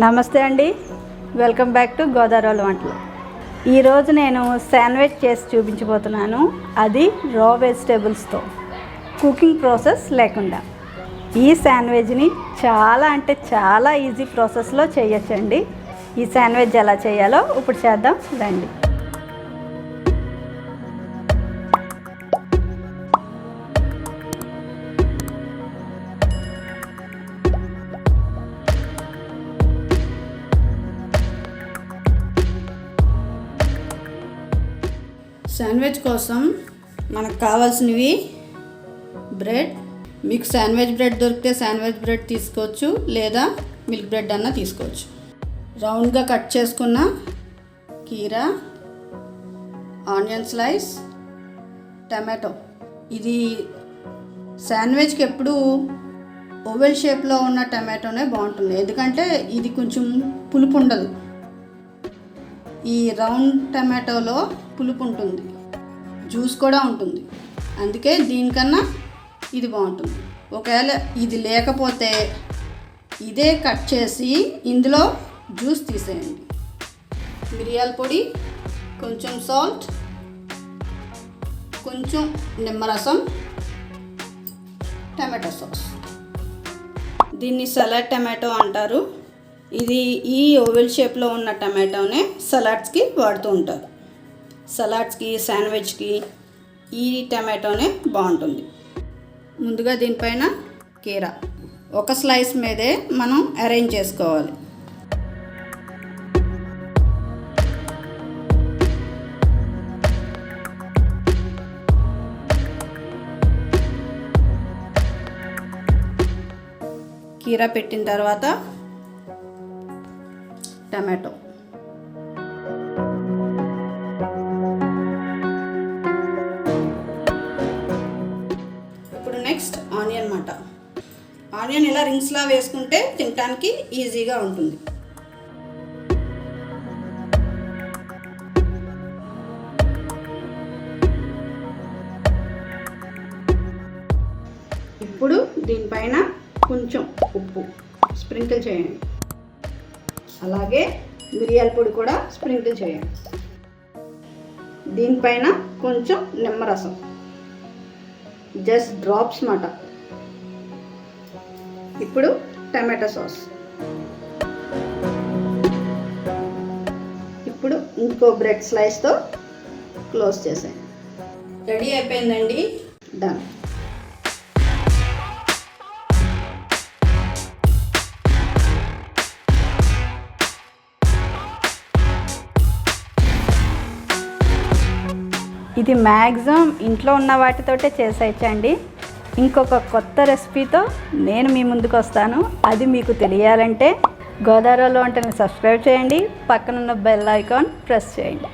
నమస్తే అండి. Welcome back to Godavari వంటలు. ఈరోజు నేను శాండ్విచ్ చేసి చూపించబోతున్నాను. అది రా వెజిటేబుల్స్తో కుకింగ్ ప్రాసెస్ లేకుండా. ఈ శాండ్విచ్ని చాలా అంటే చాలా ఈజీ ప్రాసెస్లో చేయొచ్చండి. ఈ శాండ్విచ్ ఎలా చేయాలో ఇప్పుడు చేద్దాం. రండి. శాండ్విచ్ కోసం మనకు కావాల్సినవి బ్రెడ్. మీకు శాండ్విచ్ బ్రెడ్ దొరికితే శాండ్విచ్ బ్రెడ్ తీసుకోవచ్చు లేదా మిల్క్ బ్రెడ్ అన్న తీసుకోవచ్చు. రౌండ్గా కట్ చేసుకున్న కీరా ఆనియన్ స్లైస్ టమాటో. ఇది శాండ్విచ్కి ఎప్పుడు ఓవెల్ షేప్లో ఉన్న టమాటోనే బాగుంటుంది. ఎందుకంటే ఇది కొంచెం పులుపు ఉండదు. ఈ రౌండ్ టమాటోలో పులుపు ఉంటుంది. జ్యూస్ కూడా ఉంటుంది. అందుకే దీనికన్నా ఇది బాగుంటుంది. ఒకవేళ ఇది లేకపోతే ఇదే కట్ చేసి ఇందులో జ్యూస్ తీసేయండి. మిరియాల పొడి కొంచెం సాల్ట్ కొంచెం నిమ్మరసం టమాటో సాస్. దీన్ని సలాడ్ టమాటో అంటారు. ఇది ఈ ఓవెల్ షేప్లో ఉన్న టమాటోనే సలాడ్స్కి వాడుతూ ఉంటారు. సలాడ్స్కి శాండ్విచ్కి ఈ టమాటోనే బాగుంటుంది. ముందుగా దీనిపైన కీరా. ఒక స్లైస్ మీదే మనం అరేంజ్ చేసుకోవాలి. కీరా పెట్టిన తర్వాత టమాటో. ఇప్పుడు నెక్స్ట్ ఆనియన్ మాట ఆనియన్ ఇలా రింగ్స్లా వేసుకుంటే తినడానికి ఈజీగా ఉంటుంది. ఇప్పుడు దీనిపైన కొంచెం ఉప్పు స్ప్రింకిల్ చేయండి. అలాగే మిరియాల పొడి కూడా స్ప్రింకిల్ చేయండి దీనిపైన కొంచెం నిమ్మరసం. జస్ట్ డ్రాప్స్ మాట. ఇప్పుడు టమాటో సాస్. ఇప్పుడు ఇంకో బ్రెడ్ స్లైస్తో క్లోజ్ చేసేయండి రెడీ అయిపోయిందండి? డన్. ఇది మ్యాక్సిమం ఇంట్లో ఉన్న వాటితోటే చేసేయచ్చండి. ఇంకొక కొత్త రెసిపీతో నేను మీ ముందుకు వస్తాను. అది మీకు తెలియాలంటే గోదావరిలో వంటని సబ్స్క్రైబ్ చేయండి. పక్కనున్న బెల్ ఐకాన్ ప్రెస్ చేయండి.